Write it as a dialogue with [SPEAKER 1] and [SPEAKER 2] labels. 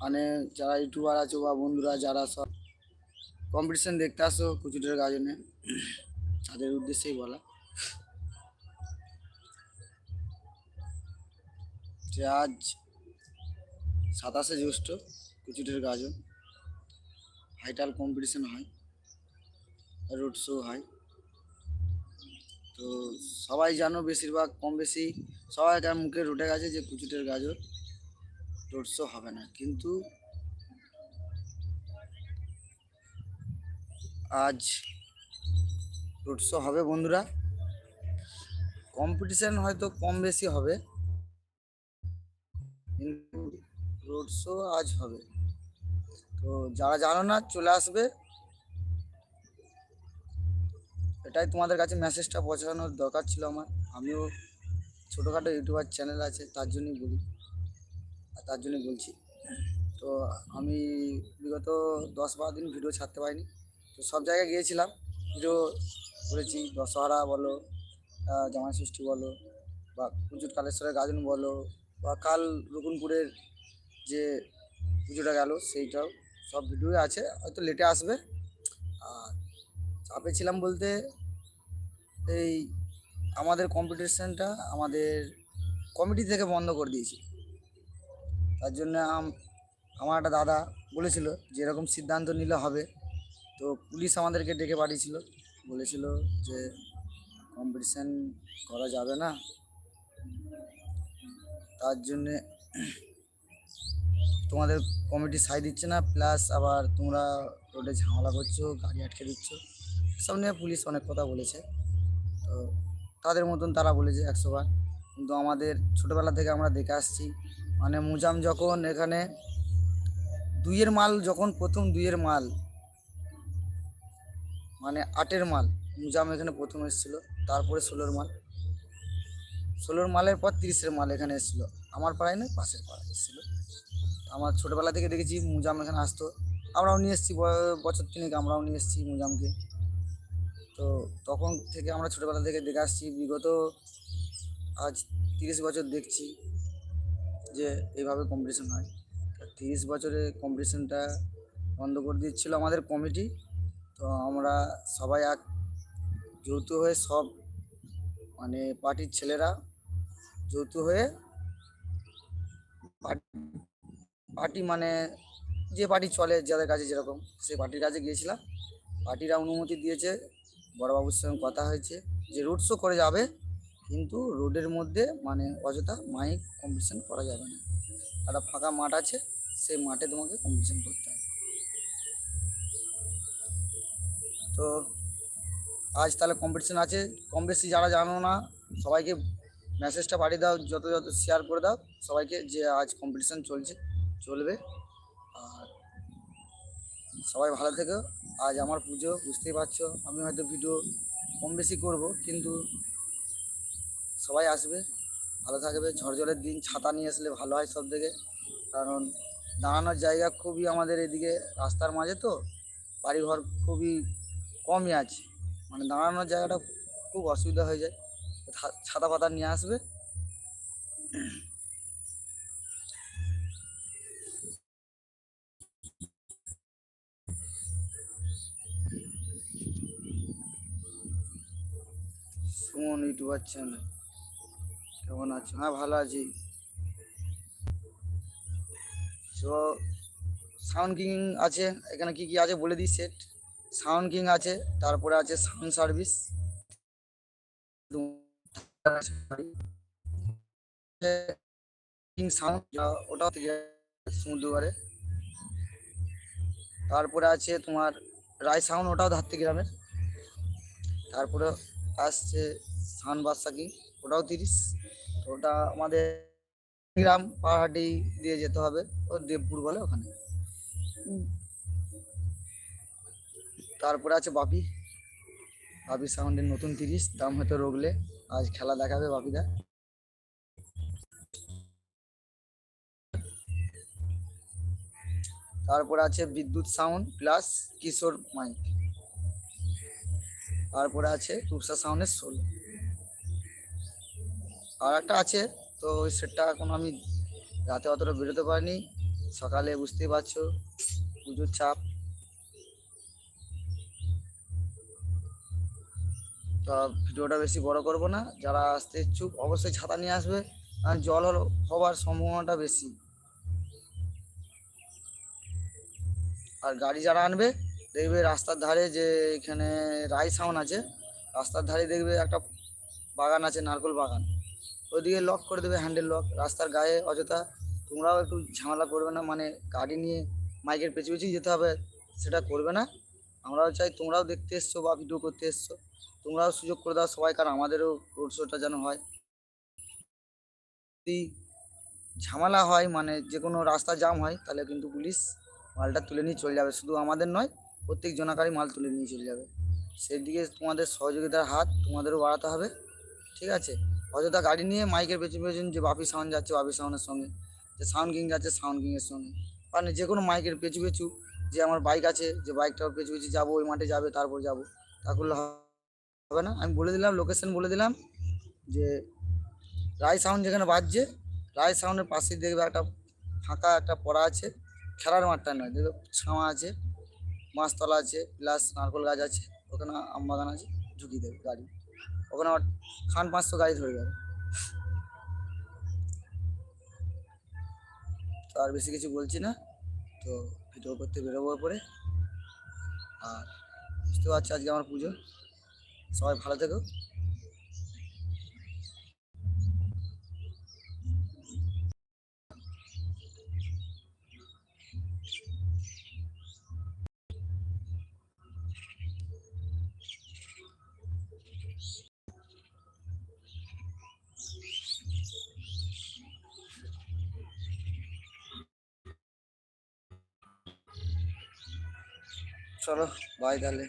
[SPEAKER 1] মানে যারা ইউটিউবার আছে বা বন্ধুরা যারা সব কম্পিটিশন দেখতে আসো কুচুটের গাজনে, তাদের উদ্দেশ্যেই বলা। যে আজ সাতাশে জ্যৈষ্ঠ কুচুটের গাজন হাইটাল কম্পিটিশন হয় রোড শো হয়। তো সবাই জানো বেশিরভাগ কম বেশি সবাইকার মুখে রুটে গেছে যে কুচুটের গাজর শো হবে না, কিন্তু আজ রোড শো হবে বন্ধুরা। কম্পিটিশন হয়তো কম বেশি হবে, কিন্তু রোড শো আজ হবে। তো যারা জানো না, চলে আসবে। এটাই তোমাদের কাছে মেসেজটা পৌঁছানোর দরকার ছিল আমার। আমিও ছোটোখাটো ইউটিউবার চ্যানেল আছে, তার জন্যই বলি। তার জন্যই বলছি। তো আমি বিগত দশ বারো দিন ভিডিও ছাড়তে পারিনি। তো সব জায়গায় গিয়েছিলাম ভিডিও করেছি। দশহরা বলো আহ, জামাই ষষ্ঠী বলো বা পুজোর কালেশ্বরের গাজন বলো বা কাল রঘুনপুরের যে পুজোটা গেল সেইটাও সব ভিডিও আছে। হয়তো লেটে আসবে। আর চাপে ছিলাম বলতে এই আমাদের কম্পিটিশনটা আমাদের কমিটি থেকে বন্ধ করে দিয়েছি তার জন্য আম- আমার একটা দাদা বলেছিল যে এরকম সিদ্ধান্ত নিলে হবে। তো পুলিশ আমাদেরকে ডেকে পাঠিয়েছিল। বলেছিল যে কম্পিটিশান করা যাবে না। তার জন্যে তোমাদের কমিটি সাই দিচ্ছে না। প্লাস আবার তোমরা রোডে ঝামেলা করছ, গাড়ি আটকে দিচ্ছ। সব নিয়ে পুলিশ অনেক কথা বলেছে। তো তাদের মতন তারা বলেছে একশো বার। কিন্তু আমাদের ছোটোবেলা থেকে আমরা দেখে আসছি মানে মুজাম যখন এখানে দুইয়ের মাল, যখন প্রথম দুইয়ের মাল মানে আটের মাল, মুজাম এখানে প্রথম এসেছিল, তারপরে ষোলোর মাল। ষোলোর মালের পর তিরিশের মাল এখানে এসেছিল। আমার পাড়ায় নয়, পাশের পাড়ায় এসেছিল। আমার ছোটোবেলা থেকে দেখেছি মুজাম এখানে আসতো। আমরাও নিয়ে এসেছি বছর তিনেক আমরাও নিয়ে এসেছি মুজামকে। তো তখন থেকে আমরা ছোটোবেলা থেকে দেখে আসছি, বিগত আজ তিরিশ বছর দেখছি। যে এইভাবে কম্পিটিশন হয়। তিরিশ বছরে কম্পিটিশনটা বন্ধ করে দিচ্ছিল আমাদের কমিটি তো আমরা সবাই এক যৌথ হয়ে সব মানে পার্টির ছেলেরা যৌথ হয়ে পার্টি মানে যে পার্টি চলে, যাদের কাছে যেরকম, সেই পার্টির কাছে গিয়েছিলাম। পার্টিরা অনুমতি দিয়েছে, বড়বাবুর সঙ্গে কথা হয়েছে যে রোড শো করে যাবে। কিন্তু রোডের মধ্যে মানে অযথা মাইক কম্পিটিশন করা যাবে না। একটা ফাঁকা মাঠ আছে, সেই মাঠে তোমাকে কম্পিটিশন করতে হবে। তো আজ তাহলে কম্পিটিশন আছে। কম বেশি যারা জানো না, সবাইকে মেসেজটা পাঠিয়ে দাও, যত যত শেয়ার করে দাও, সবাইকে যে আজ কম্পিটিশন চলছে, চলবে। আর সবাই ভালো থেকো। আজ আমার পুজো, বুঝতেই পারছ। আমি হয়তো ভিডিও কম বেশি করব, কিন্তু সবাই আসবে, ভালো থাকবে। ঝড় জলের দিন, ছাতা নিয়ে আসলে ভালো হয় সব থেকে কারণ দাঁড়ানোর জায়গা খুবই আমাদের এদিকে, রাস্তার মাঝে তো। বাড়িঘর খুবই কমই আছে। মানে দাঁড়ানোর জায়গাটা খুব অসুবিধা হয়ে যায়। ছাতা পাতা নিয়ে আসবে। Suman YouTuber channel. কেমন আছো? হ্যাঁ ভালো আছি। তো সাউন্ড কিং আছে। এখানে কি কি আছে বলে দিই সেট সাউন্ড কিং আছে, তারপরে আছে সাউন্ড সার্ভিস কিং সাউন্ড ওটাও থেকে সমুদ্রপাড়ে তারপরে আছে তোমার রায় সাউন্ড ওটাও ধাত্তি গ্রামের। তারপরে আসছে সাউন্ড বাদশা কিং ওটাও তিরিশ। ওটা আমাদের গ্রাম পাহাড়ি দিয়ে যেতে হবে ও দেবপুর বলে ওখানে। তারপরে আছে বাপি। বাপি সাউন্ডের নতুন তিরিশ, দাম হয়তো রোগলে। আজ খেলা দেখাবে বাপিদা তারপর আছে বিদ্যুৎ সাউন্ড প্লাস কিশোর মাইক। তারপরে আছে রূপসা সাউন্ডের ষোলো আর একটা আছে, তো ওই সেটটা এখন আমি রাতে অতটা বেরোতে পারিনি। সকালে বুঝতেই পারছ পুজোর চাপ। তো ভিডিওটা বেশি বড় করব না, যারা আসতে ইচ্ছুক অবশ্যই ছাতা নিয়ে আসবে, আর জল হলো হওয়ার সম্ভাবনাটা বেশি। আর গাড়ি যারা আনবে, দেখবে রাস্তার ধারে যে এখানে রাই সাউন্ড আছে, রাস্তার ধারে দেখবে একটা বাগান আছে, নারকল বাগান। ওইদিকে লক করে দেবে হ্যান্ডেল লক রাস্তার গায়ে অযথা। তোমরাও একটু ঝামেলা করবে না মানে গাড়ি নিয়ে মাইকের পেছু পেছুই যেতে হবে, সেটা করবে না। আমরাও চাই তোমরাও দেখতে এসছো বা ভিডিও করতে এসছো, তোমরাও সুযোগ করে দাও সবাই, কারণ আমাদেরও রোড শোটা যেন হয়। যদি ঝামেলা হয় মানে যে কোনো রাস্তা জাম হয়, তাহলে কিন্তু পুলিশ মালটা তুলে নিয়ে চলে যাবে। শুধু আমাদের নয়, প্রত্যেক জনাকারই মাল তুলে নিয়ে চলে যাবে। সেই দিকে তোমাদের সহযোগিতার হাত তোমাদেরও বাড়াতে হবে, ঠিক আছে? অযথা গাড়ি নিয়ে মাইকের পেছন পেছন যে বাপি সাউন্ড যাচ্ছে, বাপি সাউন্ডের সঙ্গে, যে সাউন্ড কিং যাচ্ছে সাউন্ড কিংয়ের সঙ্গে। মানে যে কোনো মাইকের পেছু পেছু, যে আমার বাইক আছে, যে বাইকটার পেছু পেছু যাব, ওই মাঠে যাবে, তারপর যাব। তা করলে হবে না। আমি বলে দিলাম লোকেশন বলে দিলাম, যে রায় সাউন্ড যেখানে বাজছে, রায় সাউন্ডের পাশেই দেখবে একটা ফাঁকা একটা পড়া আছে। খেলার মাঠটা নয়, দেখবে ছাওয়া আছে, মাছতলা আছে, প্লাস নারকল গাছ আছে, ওখানে আম বাগান আছে ঢুকিয়ে দেবে গাড়ি। ওখানে আমার খান পাঁচশো গাড়ি ধরে যাবে তো আর বেশি কিছু বলছি না। তো ভিডিও করতে বেরোবো পরে। আর বুঝতে পারছি আজকে আমার পুজো। সবাই ভালো থেকো। চলো বাই তাহলে।